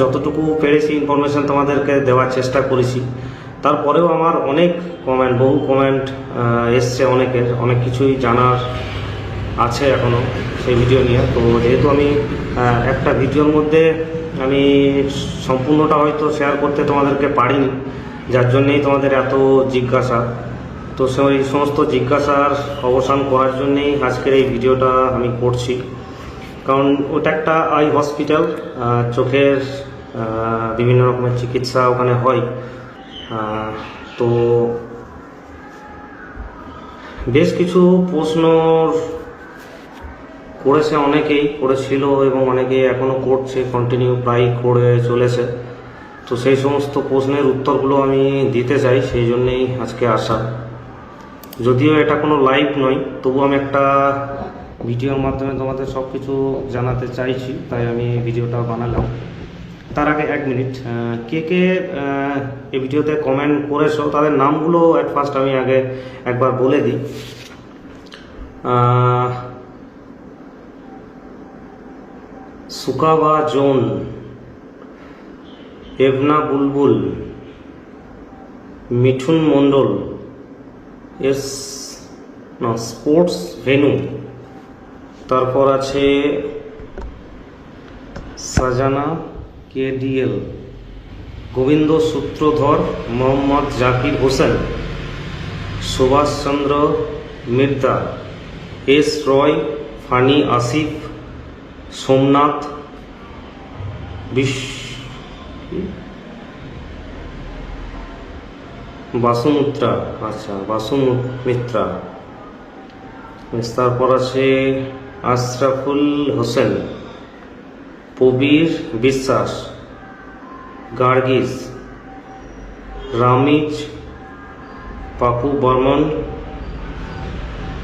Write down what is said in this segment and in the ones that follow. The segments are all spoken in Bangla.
যতটুকু পেরেছি ইনফরমেশান তোমাদেরকে দেওয়ার চেষ্টা করেছি। তারপরেও আমার অনেক কমেন্ট বহু কমেন্ট এসছে অনেকের। অনেক কিছুই জানার আছে এখনও সেই ভিডিও নিয়ে। তো যেহেতু আমি একটা ভিডিওর মধ্যে আমি সম্পূর্ণটা হয়তো শেয়ার করতে তোমাদেরকে পারিনি, যার জন্যেই তোমাদের এত জিজ্ঞাসা। তো সেই সমস্ত জিজ্ঞাসার অবসান করার জন্যেই আজকের এই ভিডিওটা আমি করছি। কারণ ওটা একটা আই হসপিটাল চোখের বিভিন্ন রকমের চিকিৎসা ওখানে হয়। তো বেশ কিছু প্রশ্ন করেছে অনেকেই, করেছিল এবং অনেকেই এখনও করছে কন্টিনিউ প্রায় করে চলেছে। তো সেই সমস্ত প্রশ্নের উত্তরগুলো আমি দিতে চাই, সেই জন্যেই আজকে আসা। যদিও এটা কোনো লাইভ নয়, তবু আমি একটা ভিডিওর মাধ্যমে তোমাদের সব কিছু জানাতে চাইছি, তাই আমি ভিডিওটা বানালাম। তার আগে এক মিনিট কে কে এই ভিডিওতে কমেন্ট করেছ, তাদের নামগুলো অ্যাট ফার্স্ট আমি আগে একবার বলে দিই। সুকাবা জোন এবনা বুলবুল, মিঠুন মণ্ডল, এস, না, স্পোর্টস ভেনু। তারপর আছে সাজানা কেডিএল, গোবিন্দ সূত্রধর, মোহাম্মদ জাকির হোসেন সুভাষচন্দ্র মির্দা, এস রয়, ফানি আসিফ, সোমনাথ, বিশ বাসুমিত্রা আচ্ছা বাসুমিত্রা। তারপর আছে আশরাফুল হোসেন, প্রবীর বিশ্বাস, গার্গিস, রামিজ, পাপু বর্মন,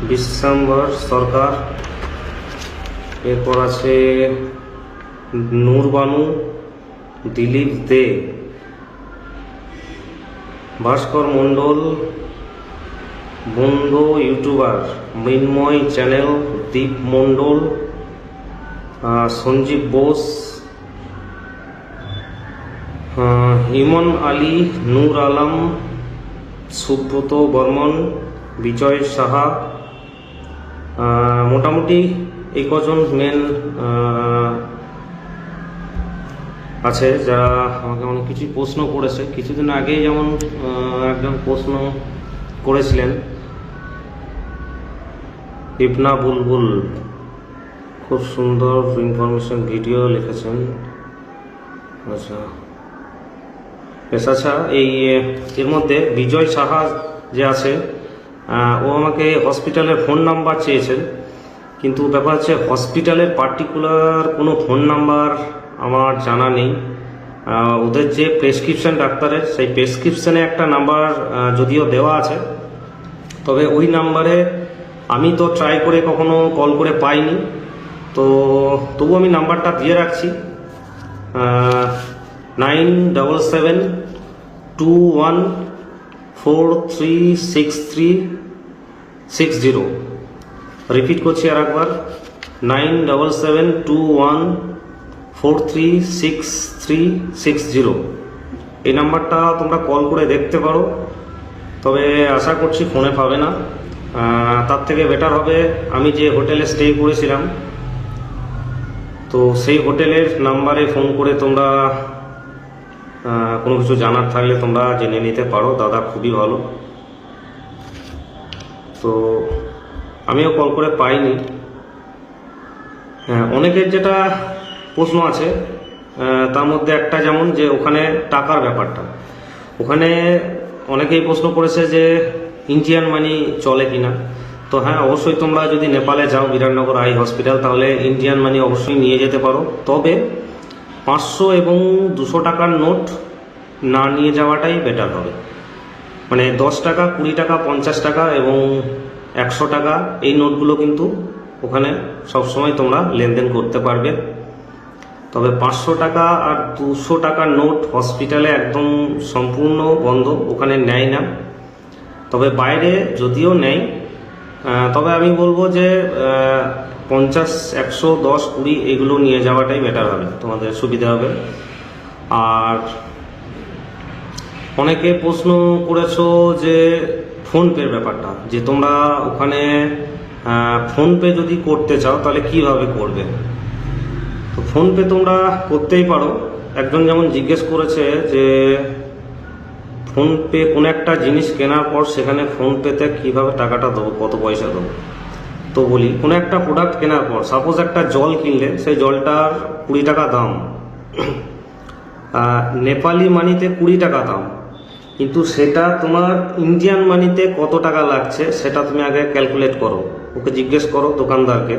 বিশ্বম্বর সরকার, এরপর আছে নূরবানু, দিলীপ দে, ভাস্কর মণ্ডল বন্ধু ইউটিউবার মৃন্ময় চ্যানেল দীপ মণ্ডল সঞ্জীব বোস আহ, ইমন আলী নূর আলম সুব্রত বর্মন বিজয় সাহা মোটামুটি এই কজন মেন আছে যারা আমাকে অনেক কিছু প্রশ্ন করেছে। কিছুদিন আগেই যেমন একজন প্রশ্ন করেছিলেন। ইবনা বুলবুল খুব সুন্দর ইনফরমেশন ভিডিও লিখেছেন। আচ্ছা। আচ্ছা এই, এর মধ্যে বিজয় সাহা যে আছে ও আমাকে হসপিটালের ফোন নাম্বার চেয়েছেন। কিন্তু ব্যাপার হচ্ছে হসপিটালের পার্টিকুলার কোনো ফোন নাম্বার আমার জানা নেই। ওদের যে প্রেসক্রিপশন ডাক্তারের, সেই প্রেসক্রিপশানে একটা নাম্বার যদিও দেওয়া আছে, তবে ওই নাম্বারে আমি তো ট্রাই করে কখনো কল করে পাইনি। তো তবু আমি নাম্বারটা দিয়ে রাখছি। Nine double seven two one four three six three six zero repeat করছি আর একবার nine double seven two one four three six three six zero এই নাম্বারটা তোমরা কল করে দেখতে পারো। তবে আশা করছি ফোনে পাবে না। তার থেকে বেটার হবে, আমি যে হোটেলে স্টে করেছিলাম, তো সেই হোটেলের নাম্বারে ফোন করে তোমরা কোনো কিছু জানার থাকলে তোমরা জেনে নিতে পারো, দাদা খুবই ভালো। তো আমিও কল করে পাইনি। হ্যাঁ অনেকের যেটা প্রশ্ন আছে তার মধ্যে একটা যেমন যে ওখানে টাকার ব্যাপারটা। ওখানে অনেকেই প্রশ্ন করেছে যে ইন্ডিয়ান মানি চলে কিনা? তো হ্যাঁ অবশ্যই তোমরা যদি নেপালে যাও, বিরাটনগর আই হসপিটাল, তাহলে ইন্ডিয়ান মানি অবশ্যই নিয়ে যেতে পারো। তবে পাঁচশো এবং দুশো টাকার নোট না নিয়ে যাওয়াটাই বেটার হবে। মানে দশ টাকা, কুড়ি টাকা, পঞ্চাশ টাকা এবং একশো টাকা, এই নোটগুলো কিন্তু ওখানে সবসময় তোমরা লেনদেন করতে পারবে। তবে পাঁচশো টাকা আর দুশো টাকার নোট হসপিটালে একদম সম্পূর্ণ বন্ধ, ওখানে নেয় না। তবে বাইরে যদিও আহ, তবে আমি বলব যে পঞ্চাশ একশো দশ কুড়ি এগুলো নিয়ে যাওয়াটাই বেটার হবে তোমাদের সুবিধা হবে। আর অনেকে প্রশ্ন করেছ যে ফোনপের ব্যাপারটা যে তোমরা ওখানে ফোনপে যদি করতে চাও তাহলে কীভাবে করবে? তো ফোনপে তোমরা করতেই পারো। একজন যেমন জিজ্ঞেস করেছে যে ফোনপে কোনো একটা জিনিস কেনার পর সেখানে ফোনপেতে কীভাবে টাকাটা দেবো, কত পয়সা দেবো? তো বলি, কোনো একটা প্রোডাক্ট কেনার পর সাপোজ একটা জল কিনলে, সেই জলটার কুড়ি টাকা দাম। নেপালি মানিতে কুড়ি টাকা দাম। কিন্তু সেটা তোমার ইন্ডিয়ান মানিতে কত টাকা লাগছে, সেটা তুমি আগে ক্যালকুলেট করো। ওকে জিজ্ঞেস করো দোকানদারকে।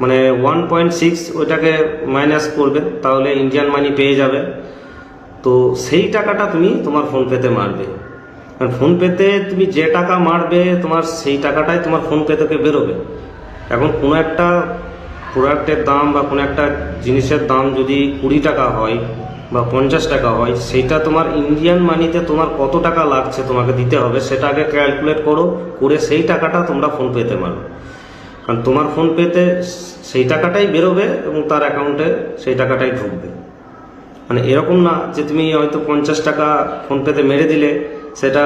মানে ওয়ান পয়েন্ট সিক্স ওইটাকে মাইনাস করবে, তাহলে ইন্ডিয়ান মানি পেয়ে যাবে। তো সেই টাকাটা তুমি তোমার ফোনপেতে মারবে। আর ফোনপেতে তুমি যে টাকা মারবে, তোমার সেই টাকাটাই তোমার ফোনপে থেকে বেরোবে। এখন কোনো একটা প্রোডাক্টের দাম বা কোনো একটা জিনিসের দাম যদি কুড়ি টাকা হয় বা পঞ্চাশ টাকা হয়, সেইটা তোমার ইন্ডিয়ান মানিতে তোমার কত টাকা লাগছে তোমাকে দিতে হবে, সেটা আগে ক্যালকুলেট করো, করে সেই টাকাটা তোমরা ফোনপেতে মারো। কারণ তোমার ফোনপেতে সেই টাকাটাই বেরোবে এবং তার অ্যাকাউন্টে সেই টাকাটাই ঢুকবে। মানে এরকম না যে তুমি হয়তো পঞ্চাশ টাকা ফোনপেতে মেরে দিলে, সেটা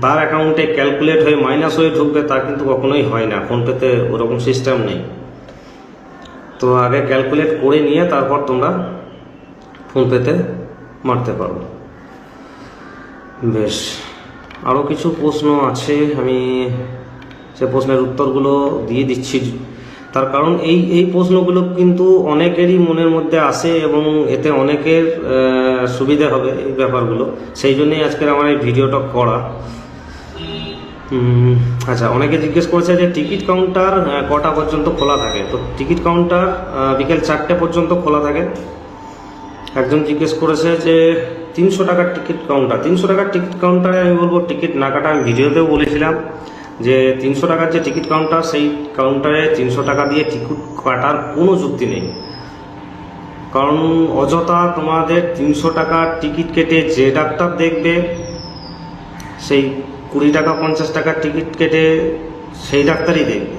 তার অ্যাকাউন্টে ক্যালকুলেট হয়ে মাইনাস হয়ে ঢুকবে, তা কিন্তু কখনোই হয় না। ফোনপেতে ওরকম সিস্টেম নেই। তো আগে ক্যালকুলেট করে নিয়ে তারপর তোমরা ফোনপেতে মারতে পারো। বেশ। আরও কিছু প্রশ্ন আছে, আমি সে প্রশ্নের উত্তরগুলো দিয়ে দিচ্ছি। তার কারণ এই এই প্রশ্নগুলো কিন্তু অনেকেরই মনের মধ্যে আসে এবং এতে অনেকের সুবিধে হবে এই ব্যাপারগুলো। সেই জন্যই আজকের আমার এই ভিডিওটা করা। আচ্ছা অনেকে জিজ্ঞেস করেছে যে টিকিট কাউন্টার কটা পর্যন্ত খোলা থাকে? তো টিকিট কাউন্টার বিকেল চারটে পর্যন্ত খোলা থাকে। একজন জিজ্ঞেস করেছে যে তিনশো টাকার টিকিট কাউন্টার। তিনশো টাকার টিকিট কাউন্টারে আমি বলব টিকিট না কাটা আমি ভিডিওতেও বলেছিলাম। যে তিনশো টাকার যে টিকিট কাউন্টার সেই কাউন্টারে তিনশো টাকা দিয়ে টিকিট কাটার কোনো যুক্তি নেই। কারণ অযথা তোমাদের তিনশো টাকার টিকিট কেটে যে ডাক্তার দেখবে, সেই কুড়ি টাকা, পঞ্চাশ টাকার টিকিট কেটে সেই ডাক্তারই দেখবে।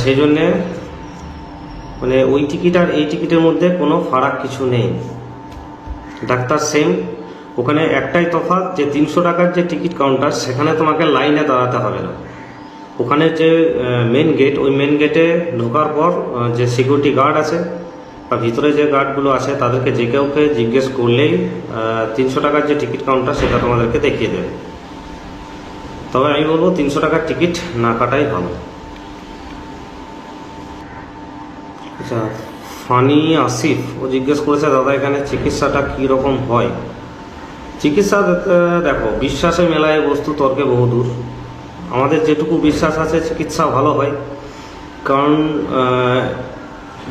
সেই জন্যে মানে ওই টিকিট আর এই টিকিটের মধ্যে কোনো ফারাক কিছু নেই। ডাক্তার সেম ওখানে একটাই তফাৎ যে তিনশো টাকার যে টিকিট কাউন্টার, সেখানে তোমাকে লাইনে দাঁড়াতে হবে না। ওখানে যে মেন গেট ওই মেন গেটে ঢোকার পর যে সিকিউরিটি গার্ড আছে, বা ভিতরে যে গার্ডগুলো আছে, তাদেরকে যে কাউকে জিজ্ঞেস করলেই তিনশো টাকার যে টিকিট কাউন্টার, সেটা তোমাদেরকে দেখিয়ে দেবে। তবে আমি বলব, তিনশো টাকার টিকিট না কাটাই ভালো। আচ্ছা ফানি আসিফ, ও জিজ্ঞেস করেছে, দাদা, এখানে চিকিৎসাটা কী রকম হয়? চিকিৎসা দেখো বিশ্বাসে মেলায় বস্তু তর্কে বহুদূর। আমাদের যেটুকু বিশ্বাস আছে, চিকিৎসা ভালো হয়। কারণ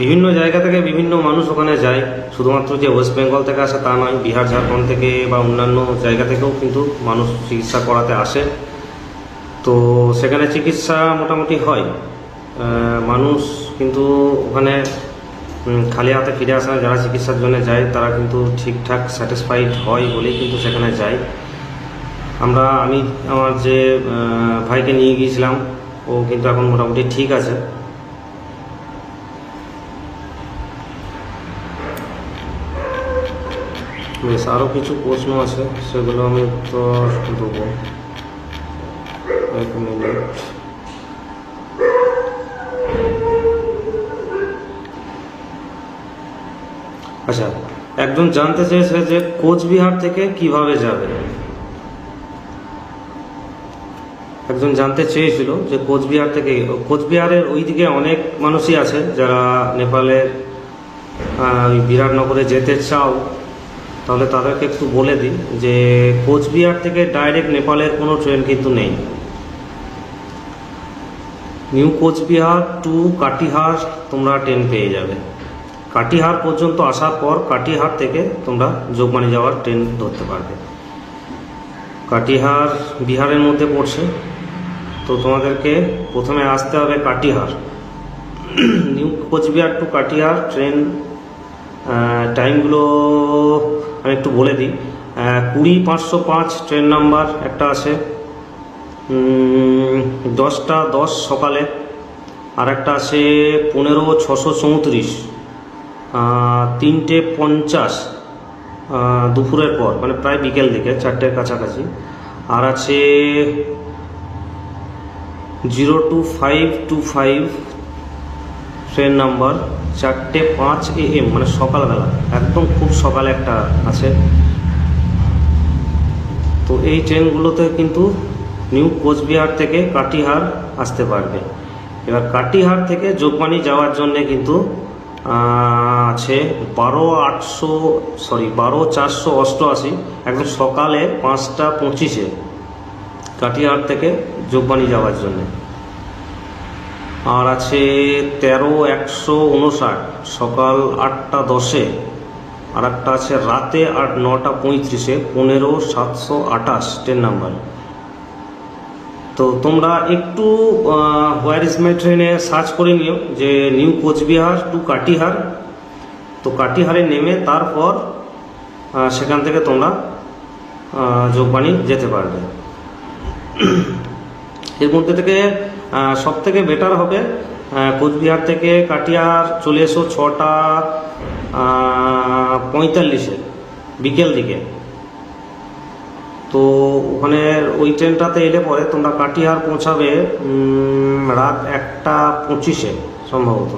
বিভিন্ন জায়গা থেকে বিভিন্ন মানুষ ওখানে যায়। শুধুমাত্র যে ওয়েস্ট বেঙ্গল থেকে আসে তা নয়, বিহার, ঝাড়খণ্ড থেকে বা অন্যান্য জায়গা থেকেও কিন্তু মানুষ চিকিৎসা করাতে আসে। তো সেখানে চিকিৎসা মোটামুটি হয়। মানুষ কিন্তু ওখানে খালি হাতে ফিরে আসে না যারা চিকিৎসার জন্য যায়, তারা কিন্তু ঠিকঠাক স্যাটিসফাইড হয় বলেই কিন্তু সেখানে যায়। আমরা, আমি আমার যে ভাইকে নিয়ে গিয়েছিলাম, ও কিন্তু এখন মোটামুটি ঠিক আছে। বেশ আরও কিছু প্রশ্ন আছে, সেগুলো আমি উত্তর দেবো। এক মিনিট। আচ্ছা একজন জানতে চেয়েছে যে কোচবিহার থেকে কীভাবে যাবে। একজন জানতে চেয়েছিল যে কোচবিহার থেকে, কোচবিহারের ওইদিকে অনেক মানুষই আছে যারা নেপালের ওই বিরাটনগরে যেতে চাও, তাহলে তাদেরকে একটু বলে দিই যে কোচবিহার থেকে ডাইরেক্ট নেপালের কোনো ট্রেন কিন্তু নেই। নিউ কোচবিহার টু কাটিহার তোমরা ট্রেন পেয়ে যাবে। কাটিহার পর্যন্ত আসার পর কাটিহার থেকে তোমরা যোগমানি যাওয়ার ট্রেন ধরতে পারবে। কাটিহার বিহারের মধ্যে পড়ছে। তো তোমাদেরকে প্রথমে আসতে হবে Katihar. New Cooch Behar to Katihar train টাইমগুলো আমি একটু বলে দিই। কুড়ি পাঁচশো পাঁচ ট্রেন নাম্বার একটা আছে। দশটা দশ সকালে। আর একটা আছে পনেরো ছশো চৌত্রিশ। তিনটে পঞ্চাশ দুপুরের পর মানে প্রায় বিকেল দিকে, চারটের কাছাকাছি। আর আছে zero two five two five, train number, চারটে পাঁচ এ এম মানে সকালবেলা, একদম খুব সকালে একটা আছে। তো এই ট্রেনগুলোতে কিন্তু নিউ কোচবিহার থেকে কাটিহার আসতে পারবে। এবার কাটিহার থেকে যোগবাণী যাওয়ার জন্যে কিন্তু আছে বারো আটশো সরি বারো চারশো অষ্টআশি। একদম সকালে পাঁচটা পঁচিশে কাটিহার থেকে যোগবাণী যাওয়ার জন্যে। আর আছে তেরো একশো উনষাট, সকাল আটটা দশে। আর একটা আছে রাতে আট, নটা পঁয়ত্রিশে, পনেরো সাতশো আঠাশ ট্রেন নাম্বার তো তোমরা একটু হোয়ার ইজ মাই ট্রেনে সার্চ করে নিও যে নিউ কোচবিহার টু কাটিহার। তো কাটিহারে নেমে তারপর সেখান থেকে তোমরা যোগবাণী যেতে পারবে। এর মধ্যে থেকে সব থেকে বেটার হবে কোচবিহার থেকে কাটিয়ার চলে এসো ছটা পঁয়তাল্লিশে, বিকেল দিকে। তো ওখানে ওই ট্রেনটাতে এলে পরে তোমরা কাটিহার পৌঁছাবে রাত একটা পঁচিশে সম্ভবত।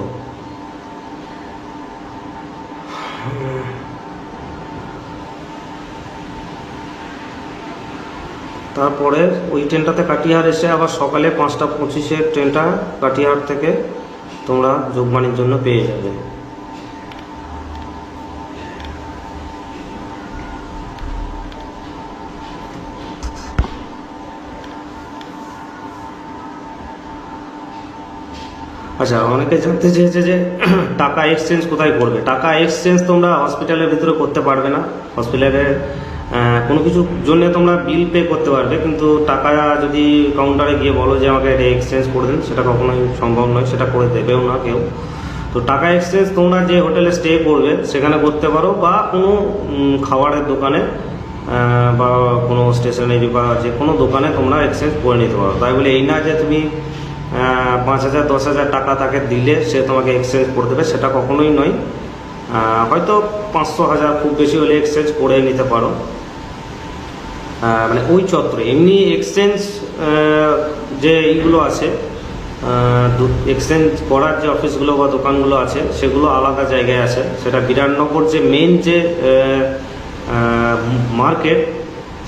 তারপরে ওই ট্রেনটাতে কাটিহার এসে আবার সকালে পাঁচটা পঁচিশে ট্রেনটা কাটিহার থেকে তোমরা যোগবাণীর জন্য পেয়ে যাবে। আচ্ছা অনেকে জানতে চেয়েছে যে টাকা এক্সচেঞ্জ কোথায় করবে? টাকা এক্সচেঞ্জ তোমরা হসপিটালের ভিতরে করতে পারবে না। হসপিটালে কোনো কিছুর জন্য তোমরা বিল পে করতে পারবে, কিন্তু টাকা যদি কাউন্টারে গিয়ে বলো যে আমাকে এটা এক্সচেঞ্জ করে দিন, সেটা কখনোই সম্ভব নয়, সেটা করে দেবেও না কেউ। তো টাকা এক্সচেঞ্জ তোমরা যে হোটেলে স্টে করবে, সেখানে করতে পারো, বা কোনো খাবারের দোকানে বা কোনো স্টেশনারি বা যে কোনো দোকানে তোমরা এক্সচেঞ্জ করে নিতে পারো। তাই বলে এই না যে তুমি পাঁচ হাজার, দশ হাজার টাকা তাকে দিলে সে তোমাকে এক্সচেঞ্জ করে দেবে, সেটা কখনোই নয়। হয়তো পাঁচশো হাজার খুব বেশি হলে এক্সচেঞ্জ করে নিতে পারো। মানে ওই চত্বরে। এমনি এক্সচেঞ্জ যে এইগুলো আছে এক্সচেঞ্জ করার যে অফিসগুলো বা দোকানগুলো আছে, সেগুলো আলাদা জায়গায় আছে। সেটা বিরাটনগর যে মেন যে মার্কেট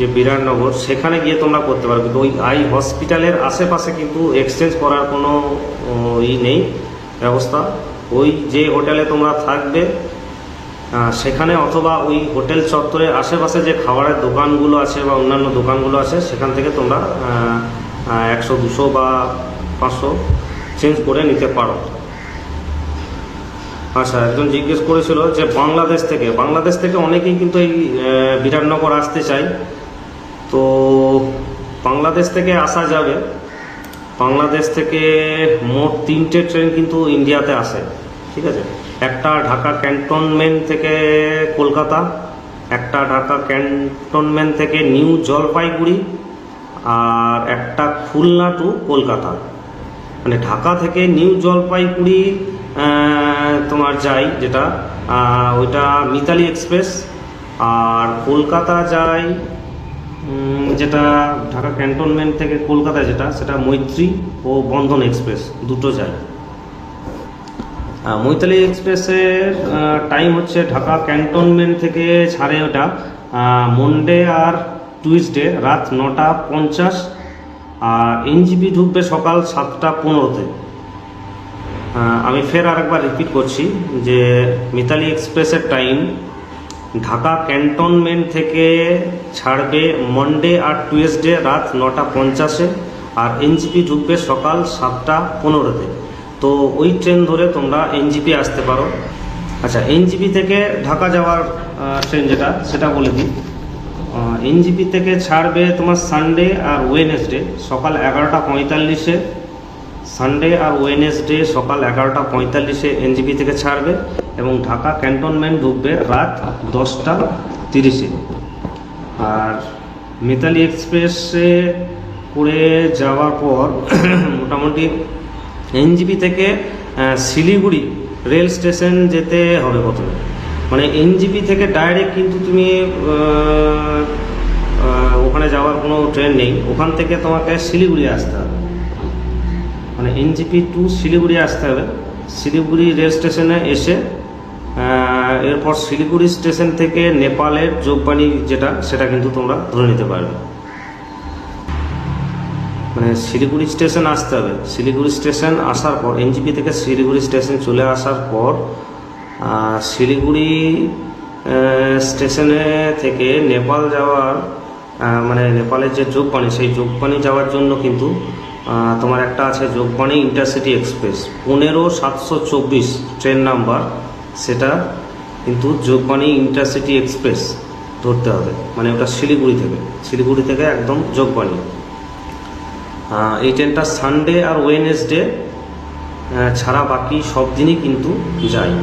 যে বিরাটনগর সেখানে গিয়ে তোমরা করতে পারো। কিন্তু ওই আই হসপিটালের আশেপাশে কিন্তু এক্সচেঞ্জ করার কোনো ই নেই, ব্যবস্থা। ওই যে হোটেলে তোমরা থাকবে সেখানে অথবা ওই হোটেল চত্বরের আশেপাশে যে খাবারের দোকানগুলো আছে বা অন্যান্য দোকানগুলো আছে, সেখান থেকে তোমরা একশো, দুশো বা পাঁচশো চেঞ্জ করে নিতে পারো। আচ্ছা একজন জিজ্ঞেস করেছিল যে বাংলাদেশ থেকে বাংলাদেশ থেকে অনেকেই কিন্তু এই বিরাটনগর আসতে চায়। তো বাংলাদেশ থেকে আসা যাবে। বাংলাদেশ থেকে মোট তিনটে ট্রেন কিন্তু ইন্ডিয়াতে আসে, ঠিক আছে? একটা ঢাকা ক্যান্টনমেন্ট থেকে কলকাতা, একটা ঢাকা ক্যান্টনমেন্ট থেকে নিউ জলপাইগুড়ি, আর একটা খুলনা টু কলকাতা। মানে ঢাকা থেকে নিউ জলপাইগুড়ি তোমার যাই যেটা ওইটা মিতালি এক্সপ্রেস, আর কলকাতা যায় যেটা ঢাকা ক্যান্টনমেন্ট থেকে কলকাতা যেটা, সেটা মৈত্রী ও বন্ধন এক্সপ্রেস, দুটো যায়। মৈতালি এক্সপ্রেসের টাইম হচ্ছে ঢাকা ক্যান্টনমেন্ট থেকে ছাড়ে ওটা মন্ডে আর টুইসডে রাত নটা পঞ্চাশ, আর এনজিপি ঢুকবে সকাল সাতটা পনেরোতে। আমি ফের আরেকবার রিপিট করছি যে, মিতালি এক্সপ্রেসের টাইম ঢাকা ক্যান্টনমেন্ট থেকে ছাড়বে মন্ডে আর টুয়েসডে রাত নটা পঞ্চাশে আর এনজিপি ঢুকবে সকাল সাতটা পনেরোতে। তো ওই ট্রেন ধরে তোমরা এনজিপি আসতে পারো। আচ্ছা এনজিপি থেকে ঢাকা যাওয়ার ট্রেন যেটা, সেটা বলে দিই। এনজিপি থেকে ছাড়বে তোমার সানডে আর ওয়েনেসডে সকাল এগারোটা পঁয়তাল্লিশে। সানডে আর ওয়েনেসডে সকাল এগারোটা পঁয়তাল্লিশে এনজিপি থেকে ছাড়বে এবং ঢাকা ক্যান্টনমেন্ট ঢুকবে রাত দশটা তিরিশে। আর মিতালি এক্সপ্রেসে করে যাওয়ার পর মোটামুটি এনজিপি থেকে শিলিগুড়ি রেল স্টেশন যেতে হবে প্রথমে। মানে এনজিপি থেকে ডাইরেক্ট কিন্তু তুমি ওখানে যাওয়ার কোনো ট্রেন নেই। ওখান থেকে তোমাকে শিলিগুড়ি আসতে হবে। মানে এনজিপি টু শিলিগুড়ি আসতে হবে। শিলিগুড়ি রেল স্টেশনে এসে এরপর শিলিগুড়ি স্টেশন থেকে নেপালের যোগবাণী যেটা, সেটা কিন্তু তোমরা ধরে নিতে পারবে। মানে শিলিগুড়ি স্টেশন আসতে হবে। শিলিগুড়ি স্টেশন আসার পর এনজিপি থেকে শিলিগুড়ি স্টেশন চলে আসার পর শিলিগুড়ি স্টেশনে থেকে নেপাল যাওয়ার মানে নেপালের যে যোগবাণী সেই যোগবাণী যাওয়ার জন্য কিন্তু তোমার একটা আছে যোগবাণী ইন্টারসিটি এক্সপ্রেস। পনেরো সাতশো চব্বিশ ট্রেন নাম্বার সেটা কিন্তু যোগবাণী ইন্টারসিটি এক্সপ্রেস ধরতে হবে। মানে ওটা শিলিগুড়ি থেকে। শিলিগুড়ি থেকে একদম যোগবাণী। এই ট্রেনটা সানডে আর ওয়েনেসডে ছাড়া বাকি সব দিনই কিন্তু যায়।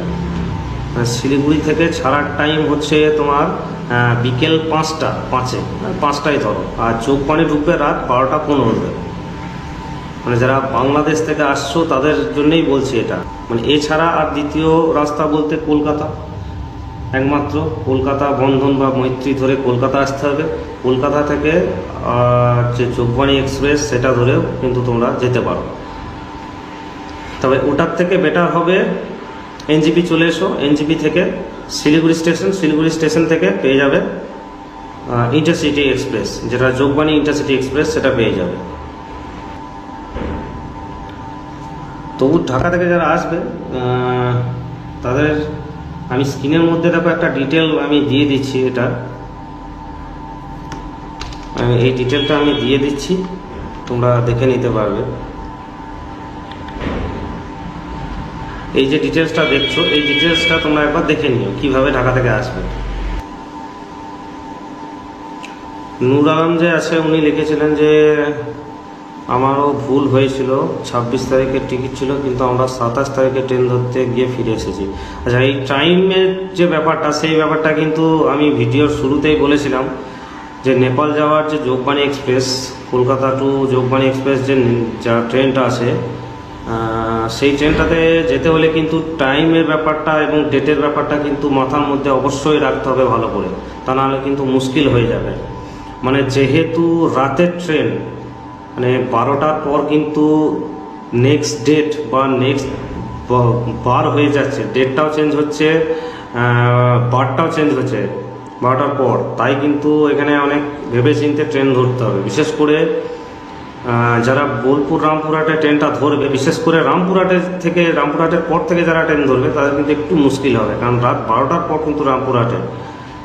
শিলিগুড়ি থেকে ছাড়ার টাইম হচ্ছে তোমার বিকেল পাঁচটা পাঁচে। আহ, পাঁচটায় ধরো। আর যোগবাণী ঢুকবে রাত বারোটা পনেরোতে মানে যারা বাংলাদেশ থেকে আসছো, তাদের জন্যই বলছি এটা। মানে এছাড়া আর দ্বিতীয় রাস্তা বলতে কলকাতা। একমাত্র কলকাতা বন্ধন বা মৈত্রী ধরে কলকাতা আসতে হবে। কলকাতা থেকে যে যোগবাণী এক্সপ্রেস, সেটা ধরেও কিন্তু তোমরা যেতে পারো। তবে ওটার থেকে বেটার হবে এনজিপি চলে এসো। এনজিপি থেকে শিলিগুড়ি স্টেশন। শিলিগুড়ি স্টেশন থেকে পেয়ে যাবে ইন্টারসিটি এক্সপ্রেস। যেটা যোগবাণী ইন্টারসিটি এক্সপ্রেস, সেটা পেয়ে যাবে। তবু ঢাকা থেকে যারা আসবে তাদের আমি স্ক্রিনের মধ্যে দেখো একটা ডিটেল আমি দিয়ে দিচ্ছি এটা। এই ডিটেলটা আমি দিয়ে দিচ্ছি, তোমরা দেখে নিতে পারবে। এই যে ডিটেলসটা দেখছ, এই ডিটেলসটা তোমরা একবার দেখে নিও, কীভাবে ঢাকা থেকে আসবে। নূর আলম যে আছে, উনি লিখেছিলেন যে আমারও ভুল হয়েছিল, ছাব্বিশ তারিখের টিকিট ছিল, কিন্তু আমরা সাতাশ তারিখে ট্রেন ধরতে গিয়ে ফিরে এসেছি। আচ্ছা এই টাইমের যে ব্যাপারটা, সেই ব্যাপারটা কিন্তু আমি ভিডিওর শুরুতেই বলেছিলাম যে নেপাল যাওয়ার যে Jogbani express Kolkata to Jogbani express যে যা ট্রেনটা আছে সেই ট্রেনটাতে যেতে হলে কিন্তু টাইমের ব্যাপারটা এবং ডেটের ব্যাপারটা কিন্তু মাথার মধ্যে অবশ্যই রাখতে হবে ভালো করে। তা নাহলে কিন্তু মুশকিল হয়ে যাবে। মানে যেহেতু রাতের ট্রেন মানে বারোটার পর কিন্তু নেক্সট ডেট বা নেক্সট বার হয়ে যাচ্ছে। ডেটটাও চেঞ্জ হচ্ছে বারটাও চেঞ্জ হচ্ছে বারোটার পর। তাই কিন্তু এখানে অনেক ভেবেচিন্তে ট্রেন ধরতে হবে। বিশেষ করে যারা বোলপুর রামপুরহাটে ট্রেনটা ধরবে, বিশেষ করে রামপুরহাটে থেকে, রামপুরহাটের পর থেকে যারা ট্রেন ধরবে, তাদের কিন্তু একটু মুশকিল হবে। কারণ রাত বারোটার পর কিন্তু রামপুরহাটে।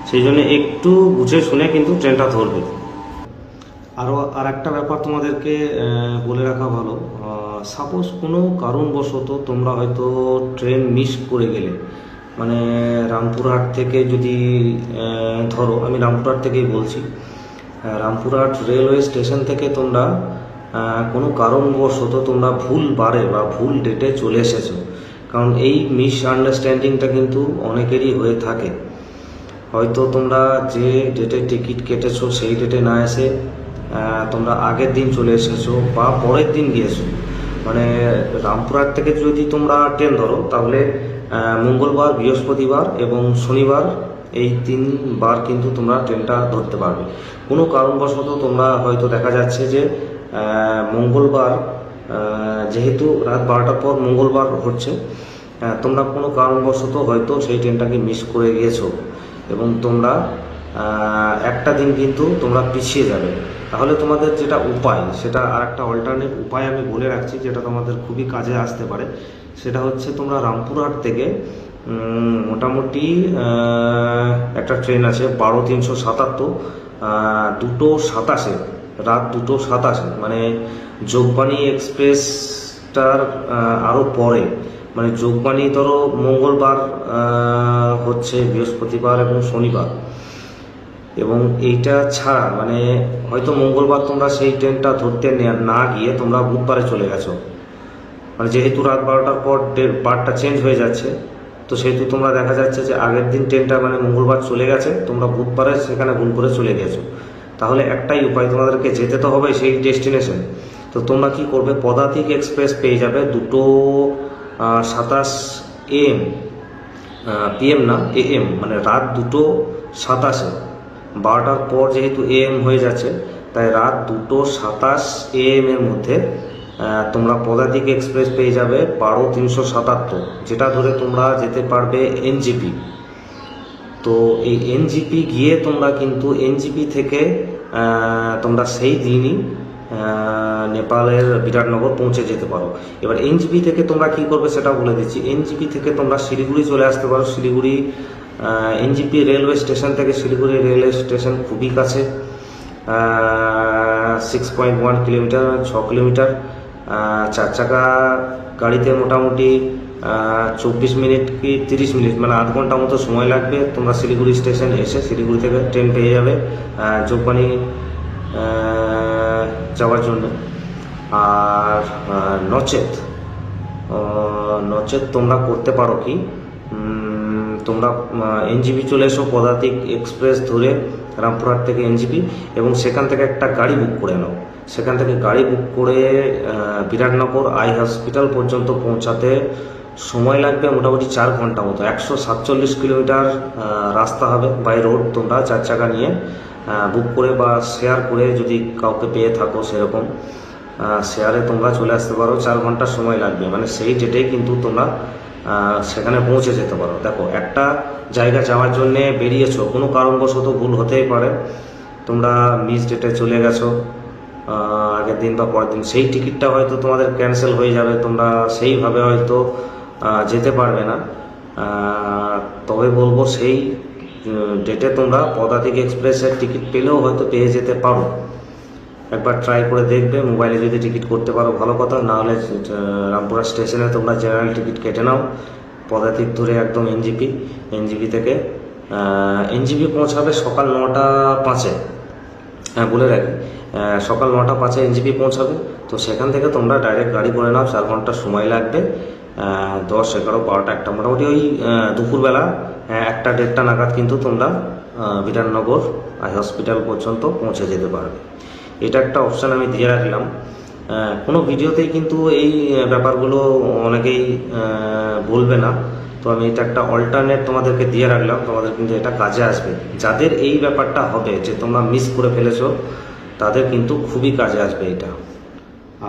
সেই জন্য একটু বুঝে শুনে কিন্তু ট্রেনটা ধরবে। আরও আর একটা ব্যাপার তোমাদেরকে বলে রাখা ভালো। সাপোজ কোনো কারণবশত তোমরা হয়তো ট্রেন মিস করে গেলে। মানে রামপুরহাট থেকে যদি ধরো আমি রামপুরহাট থেকেই বলছি। রামপুরহাট রেলওয়ে স্টেশন থেকে তোমরা কোনো কারণবশত তোমরা ভুল বারে বা ভুল ডেটে চলে এসেছ। কারণ এই মিস আন্ডারস্ট্যান্ডিংটা কিন্তু অনেকেরই হয়ে থাকে। হয়তো তোমরা যে ডেটে টিকিট কেটেছো, সেই ডেটে না এসে তোমরা আগের দিন চলে এসেছ বা পরের দিন গিয়েছো। মানে রামপুরহাট থেকে যদি তোমরা ট্রেন ধরো, তাহলে মঙ্গলবার, বৃহস্পতিবার এবং শনিবার এই তিনবার কিন্তু তোমরা ট্রেনটা ধরতে পারবে। কোনো কারণবশত তোমরা হয়তো দেখা যাচ্ছে যে মঙ্গলবার যেহেতু রাত বারোটার পর মঙ্গলবার হচ্ছে তোমরা কোনো কারণবশত হয়তো সেই ট্রেনটাকে মিস করে গিয়েছো এবং তোমরা একটা দিন কিন্তু তোমরা পিছিয়ে যাবে। তাহলে তোমাদের যেটা উপায়, সেটা আর একটা অল্টারনেট উপায় আমি বলে রাখছি যেটা তোমাদের খুবই কাজে আসতে পারে। সেটা হচ্ছে তোমরা রামপুরহাট থেকে মোটামুটি একটা ট্রেন আছে বারো তিনশো সাতাত্তর দুটো সাতাশে, রাত দুটো সাতাশে মানে যোগবাণী এক্সপ্রেসটার আরও পরে। মানে যোগবাণী ধরো মঙ্গলবার হচ্ছে বৃহস্পতিবার এবং শনিবার। এবং এইটা ছাড়া মানে হয়তো মঙ্গলবার তোমরা সেই ট্রেনটা ধরতে নে- গিয়ে তোমরা বুধবারে চলে গেছো। মানে যেহেতু রাত বারোটার পর বারটা চেঞ্জ হয়ে যাচ্ছে, তো সেহেতু তোমরা দেখা যাচ্ছে যে আগের দিন ট্রেনটা মানে মঙ্গলবার চলে গেছে, তোমরা বুধবারে সেখানে ভুল করে চলে গেছো। তাহলে একটাই উপায় তোমাদেরকে যেতে তো হবে সেই ডেস্টিনেশন। তো তোমরা কি করবে, পদাতিক এক্সপ্রেস পেয়ে যাবে দুটো সাতাশ এম পিএম না, এ এম মানে রাত দুটো সাতাশে। বারোটার পর যেহেতু এএম হয়ে যাচ্ছে, তাই রাত দুটো সাতাশ এএম এর মধ্যে তোমরা পদাতিক এক্সপ্রেস পেয়ে যাবে বারো তিনশো সাতাত্তর, যেটা ধরে তোমরা যেতে পারবে এনজিপি তো এই এনজিপি গিয়ে তোমরা কিন্তু এনজিপি থেকে তোমরা সেই দিনই নেপালের বিরাটনগর পৌঁছে যেতে পারো। এবার এনজিপি থেকে তোমরা কি করবে সেটা বলে দিচ্ছি। এনজিপি থেকে তোমরা শিলিগুড়ি চলে আসতে পারো। শিলিগুড়ি এনজিপি রেলওয়ে স্টেশন থেকে শিলিগুড়ি রেলওয়ে স্টেশন খুবই কাছে সিক্স পয়েন্ট ওয়ান কিলোমিটার ছ কিলোমিটার চার চাকা গাড়িতে মোটামুটি চব্বিশ মিনিট কি তিরিশ মিনিট মানে আধ ঘণ্টা মতো সময় লাগবে। তোমরা শিলিগুড়ি স্টেশন এসে শিলিগুড়ি থেকে ট্রেন পেয়ে যাবে যোগবাণী যাওয়ার জন্য। আর নচেত নচেত তোমরা করতে পারো কি? তোমরা এনজিপি চলে এসো পদাতিক এক্সপ্রেস ধরে রামপুরহাট থেকে এনজিপি এবং সেখান থেকে একটা গাড়ি বুক করে নাও। সেখান থেকে গাড়ি বুক করে বিরাটনগর আই হসপিটাল পর্যন্ত পৌঁছাতে সময় লাগবে মোটামুটি চার ঘণ্টা মতো। একশো সাতচল্লিশ কিলোমিটার রাস্তা হবে বাই রোড তোমরা চার চাকা নিয়ে বুক করে বা শেয়ার করে যদি কাউকে পেয়ে থাকো সেরকম শেয়ারে তোমরা চলে আসতে পারো। চার ঘণ্টা সময় লাগবে। মানে সেই ডেটেই কিন্তু তোমরা সেখানে পৌঁছে যেতে পারো। দেখো, একটা জায়গা যাওয়ার জন্যে বেরিয়েছো, কোনো কারণবশত ভুল হতেই পারে। তোমরা মিস ডেটে চলে গেছো আগের দিন বা পরের দিন। সেই টিকিটটা হয়তো তোমাদের ক্যান্সেল হয়ে যাবে, তোমরা সেইভাবে হয়তো যেতে পারবে না। তবে বলব সেই ডেটে তোমরা পদাতিক এক্সপ্রেসের টিকিট পেলেও হয়তো পেয়ে যেতে পারো। একবার ট্রাই করে দেখবে মোবাইলে যদি টিকিট করতে পারো, ভালো কথা। নাহলে রামপুরা স্টেশনে তোমরা জেনারেল টিকিট কেটে নাও। পদাতিক ধরে একদম এনজিপি এনজিপি থেকে। এনজিপি পৌঁছাবে সকাল নটা পাঁচে। হ্যাঁ বলে রাখি। সকাল নটা পাঁচে এনজিপি পৌঁছাবে। তো সেখান থেকে তোমরা ডাইরেক্ট গাড়ি করে নাও, চার ঘণ্টা সময় লাগবে। দশ, এগারো, বারোটা একটা, মোটামুটি ওই দুপুরবেলা একটা, দেড়টা নাগাদ কিন্তু তোমরা বিধাননগর আই হসপিটাল পর্যন্ত পৌঁছে যেতে পারবে। এটা একটা অপশান আমি দিয়ে রাখলাম। কোনো ভিডিওতেই কিন্তু এই ব্যাপারগুলো অনেকেই বলবে না। তো আমি এটা একটা অল্টারনেট তোমাদেরকে দিয়ে রাখলাম। তোমাদের কিন্তু এটা কাজে আসবে। যাদের এই ব্যাপারটা হবে যে তোমরা মিস করে ফেলেছো, তাদের কিন্তু খুবই কাজে আসবে এটা।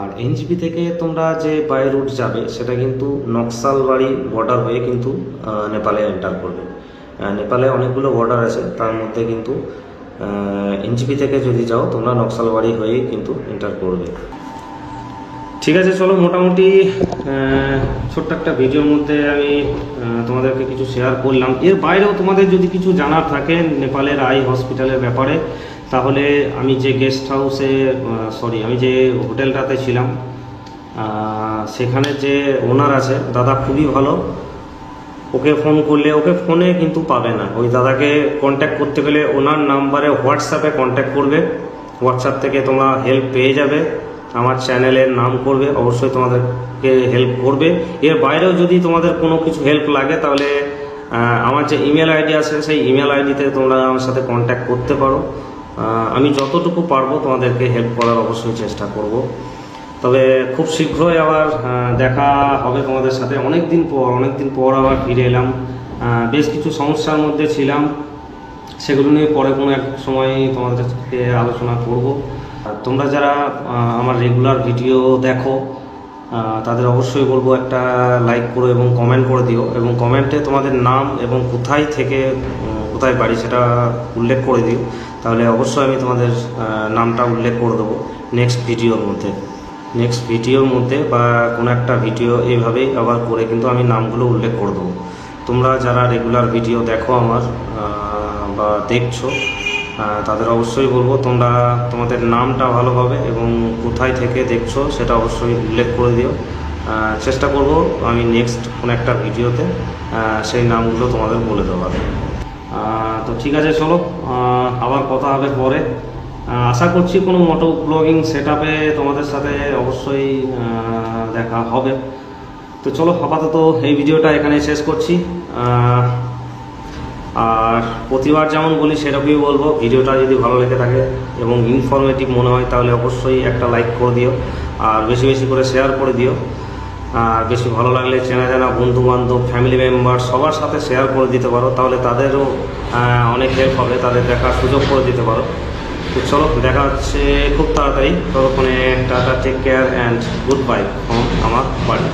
আর এনজিপি থেকে তোমরা যে বাই রুট যাবে, সেটা কিন্তু নকশালবাড়ি বর্ডার হয়ে কিন্তু নেপালে এন্টার করবে। নেপালে অনেকগুলো বর্ডার আছে। তার মধ্যে কিন্তু এনজিপি থেকে যদি যাও, তোমরা নকশালবাড়ি হয়েই কিন্তু এন্টার করবে। ঠিক আছে, চলো মোটামুটি ছোট্ট একটা ভিডিওর মধ্যে আমি তোমাদেরকে কিছু শেয়ার করলাম। এর বাইরেও তোমাদের যদি কিছু জানার থাকে, নেপালের আই হসপিটালের ব্যাপারে, তাহলে আমি যে গেস্ট হাউসে সরি আমি যে হোটেলটাতে ছিলাম সেখানে যে ওনার আছে, দাদা খুবই ভালো। ওকে ফোন করলে, ওকে ফোনে কিন্তু পাবে না। ওই দাদাকে কন্ট্যাক্ট করতে গেলে ওনার নাম্বারে হোয়াটসঅ্যাপে কন্ট্যাক্ট করবে। হোয়াটসঅ্যাপ থেকে তোমরা হেল্প পেয়ে যাবে। আমার চ্যানেলের নাম করবে, অবশ্যই তোমাদেরকে হেল্প করবে। এর বাইরেও যদি তোমাদের কোনো কিছু হেল্প লাগে, তাহলে আমার যে ইমেল আইডি আছে, সেই ইমেল আইডিতে তোমরা আমার সাথে কন্ট্যাক্ট করতে পারো। আমি যতটুকু পারব তোমাদেরকে হেল্প করার অবশ্যই চেষ্টা করব। তবে খুব শীঘ্রই আবার দেখা হবে তোমাদের সাথে। অনেক দিন পর অনেক দিন পর আবার ফিরে এলাম। বেশ কিছু সমস্যার মধ্যে ছিলাম। সেগুলো নিয়ে পরে কোনো এক সময় তোমাদের সাথে আলোচনা করব। তোমরা যারা আমার রেগুলার ভিডিও দেখো তাদের অবশ্যই বলব একটা লাইক করো এবং কমেন্ট করে দিও। এবং কমেন্টে তোমাদের নাম এবং কোথায় থেকে কোথায় বাড়ি সেটা উল্লেখ করে দিও। তাহলে অবশ্যই আমি তোমাদের নামটা উল্লেখ করে দেবো নেক্সট ভিডিওর মধ্যে। নেক্সট ভিডিওর মধ্যে বা কোনো একটা ভিডিও এইভাবেই আবার করে কিন্তু আমি নামগুলো উল্লেখ করে দেবো। তোমরা যারা রেগুলার ভিডিও দেখো আমার বা দেখছ তাদের অবশ্যই বলব তোমরা তোমাদের নামটা ভালোভাবে এবং কোথায় থেকে দেখছ সেটা অবশ্যই উল্লেখ করে দিও। চেষ্টা করব আমি নেক্সট কোনো একটা ভিডিওতে সেই নামগুলো তোমাদের বলে দেওয়ার। তো ঠিক আছে, চলো আবার কথা হবে পরে। আশা করছি কোনো মোটো ব্লগিং সেট তোমাদের সাথে অবশ্যই দেখা হবে। তো চলো, আপাতত এই ভিডিওটা এখানে শেষ করছি। আর প্রতিবার যেমন বলি, সেরকমই বলব, ভিডিওটা যদি ভালো লেগে থাকে এবং ইনফরমেটিভ মনে হয়, তাহলে অবশ্যই একটা লাইক করে দিও, আর বেশি বেশি করে শেয়ার করে দিও। আর বেশি ভালো লাগলে চেনা জানা বন্ধু বান্ধব ফ্যামিলি মেম্বার সবার সাথে শেয়ার করে দিতে পারো, তাহলে তাদেরও অনেক হেল্প হবে, তাদের দেখার সুযোগ করে দিতে পারো। তো চলো, দেখা হচ্ছে খুব তাড়াতাড়ি। ততক্ষণে tata take care and good bye from আমার বাড়ি।